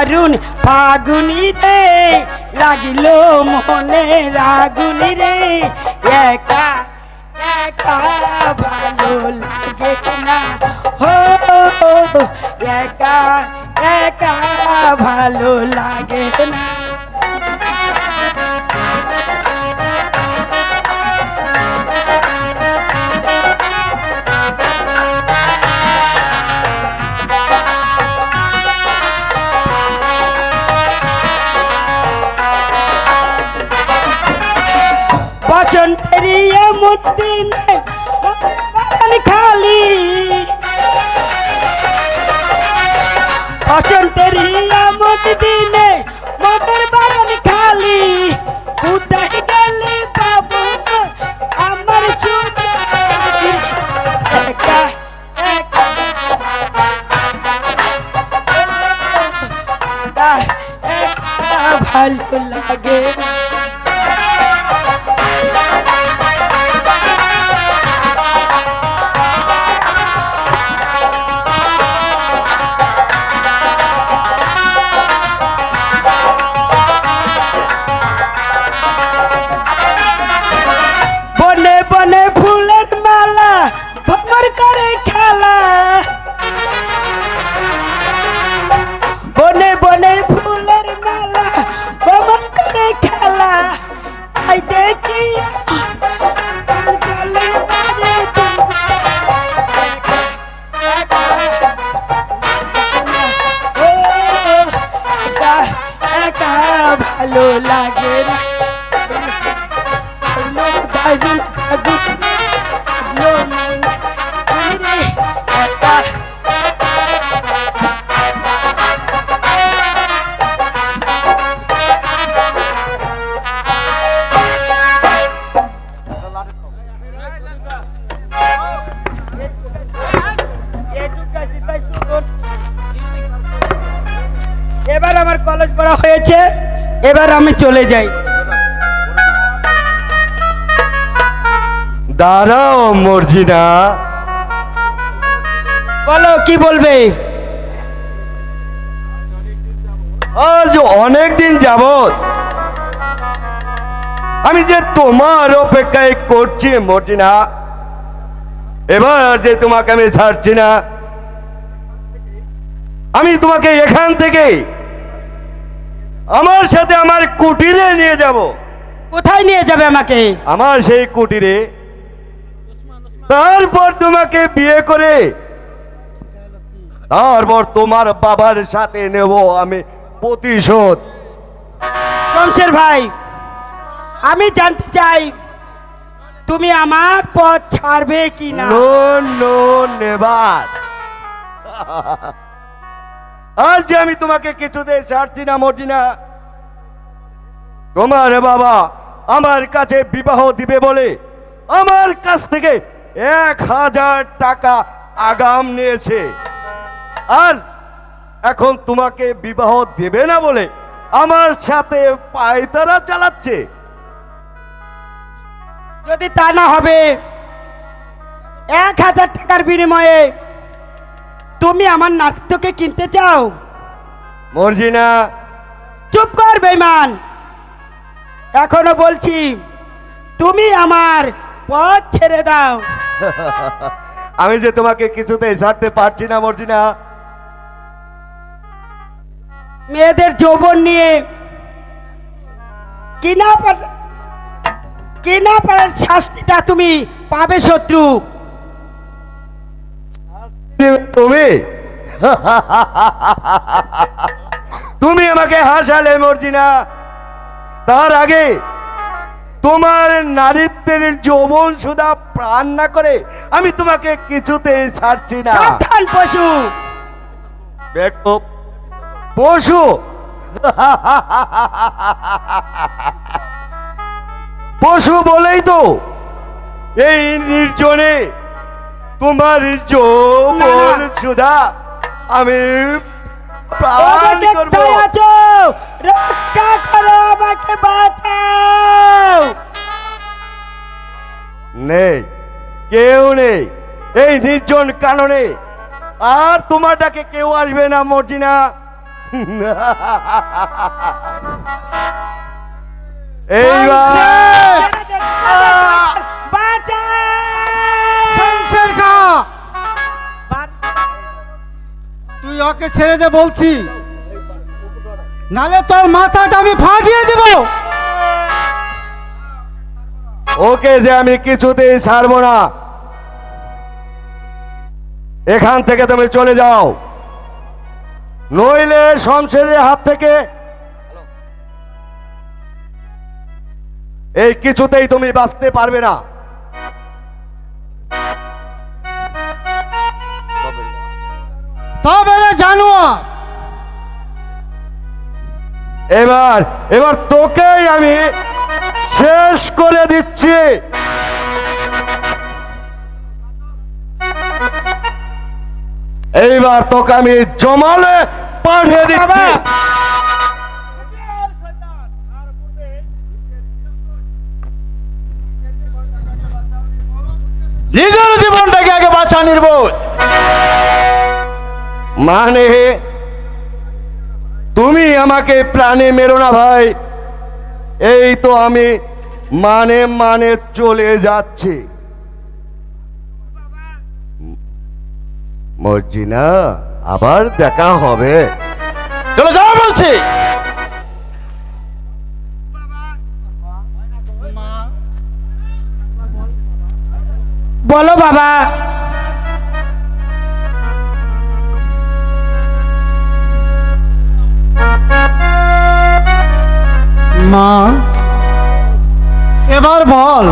দারুণ ফাগুনি রে লাগিল মনে, রাগুনি রে। একা একা ভালো লাগে না। হো, একা একা ভালো লাগে না। দিনে খালি। বসন্তের এমন দিনে ভালো লাগে এবার আমার কলেজ পড়া হয়েছে। এবার আমি চলে যাই। দাঁড়াও মর্জিনা। বলো কি বলবে? আজ অনেক দিন যাবত আমি যে তোমার অপেক্ষায় করছি মর্জিনা এবার যে তোমাকে আমি ছাড়ছি না আমি তোমাকে এখান থেকে আমার সাথে আমার কুটিরে নিয়ে যাব। কোথায় নিয়ে যাবে আমাকে? আমার সেই কুটিরে। তারপর তোমাকে বিয়ে করে তারপর তোমার বাবার সাথে নেব আমি প্রতিশোধ। শমশের ভাই আমি জানতে চাই তুমি আমার পথ ছাড়বে কি না নো নো নেবার আজ যে আমি তোমাকে কিছুতে ছাড়ছি না মর্জিনা তোমার বাবা, আমার কাছে বিবাহ দিবে বলে আমার কাছ থেকে এক হাজার টাকা আগাম নিয়েছে। আর এখন তোমাকে বিবাহ দেবে না বলে আমার সাথে পায়তারা চালাচ্ছে। যদি তা না হবে, এক হাজার টাকার বিনিময়ে তুমি আমার নাট্যকে কিনতে চাও? মর্জিনা। চুপ কর বেমান এখনও বলছি তুমি আমার পথ ছেড়ে দাও। আমি যে তোমাকে কিছুতেই ছাড়তে পারছি না মর্জিনা। মেয়েদের যৌবন নিয়ে কিনা কিনা পারার শাস্তিটা তুমি পাবে শত্রু। তুমি? তুমি আমাকে হাসালে মর্জিনা। তার আগে তোমার নারীত্বের যৌবন সুদা প্রাণ না করে আমি তোমাকে কিছুতেই ছাড়ছি না। পশু। পশু। পশু বলেই তো এই নির্জনে তোমার যৌবন সুধা আমি প্রাণ করব। আছো রক্ষা করো আমাকে বাঁচাও। নেই কেউ নেই এই নির্জন কাননে। আর তোমার ডাকে কেউ আসবে না মর্জিনা। এইবার ওকে ছেড়ে দে বলছি। নালে তোর মাথাটা আমি ফাটিয়ে দেব। ওকে যে আমি কিছুতেই ছাড়বো না। এখান থেকে তুমি চলে যাও। নইলে শমশেরের হাত থেকে এই কিছুতেই তুমি বাঁচতে পারবে না। এবার এবার তোকেই আমি শেষ করে দিচ্ছি। এইবার তোকে আমি জমালে পাঠিয়ে দিচ্ছি। নিজের জীবনটাকে আগে বাঁচা নির্বোধ। মানে তুমি আমাকে প্রাণে মেরো না ভাই। এই তো আমি মানে মানে চলে যাচ্ছি। মর্জিনা আবার দেখা হবে। চলে যাও বলছি। বলো বাবা। মা এবার বল